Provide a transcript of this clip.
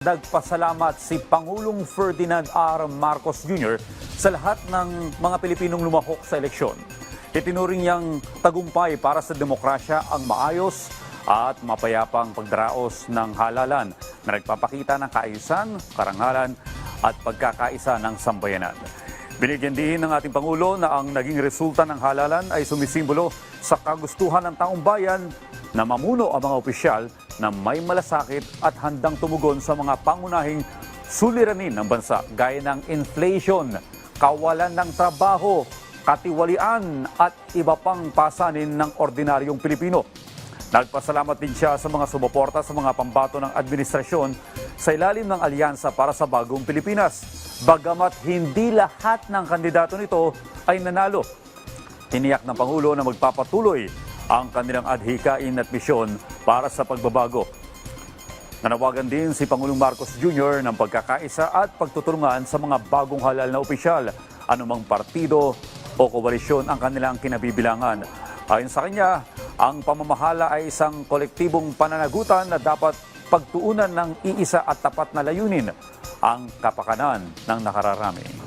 Nagpasalamat si Pangulong Ferdinand R. Marcos Jr. sa lahat ng mga Pilipinong lumahok sa eleksyon. Itinuring niyang tagumpay para sa demokrasya ang maayos at mapayapang pagdaraos ng halalan na nagpapakita ng kaayusan, karangalan at pagkakaisa ng sambayanan. Binigyan din ng ating Pangulo na ang naging resulta ng halalan ay sumisimbolo sa kagustuhan ng taong bayan na mamuno ang mga opisyal na may malasakit at handang tumugon sa mga pangunahing suliranin ng bansa gaya ng inflation, kawalan ng trabaho, katiwalian at iba pang pasanin ng ordinaryong Pilipino. Nagpasalamat din siya sa mga sumuporta sa mga pambato ng administrasyon sa ilalim ng Alyansa para sa Bagong Pilipinas. Bagamat hindi lahat ng kandidato nito ay nanalo. Tiniyak ng Pangulo na magpapatuloy ang kanilang adhikain at misyon para sa pagbabago. Nanawagan din si Pangulong Marcos Jr. ng pagkakaisa at pagtutulungan sa mga bagong halal na opisyal, anumang partido o koalisyon ang kanilang kinabibilangan. Ayon sa kanya, ang pamamahala ay isang kolektibong pananagutan na dapat pagtuunan ng iisa at tapat na layunin, ang kapakanan ng nakararami.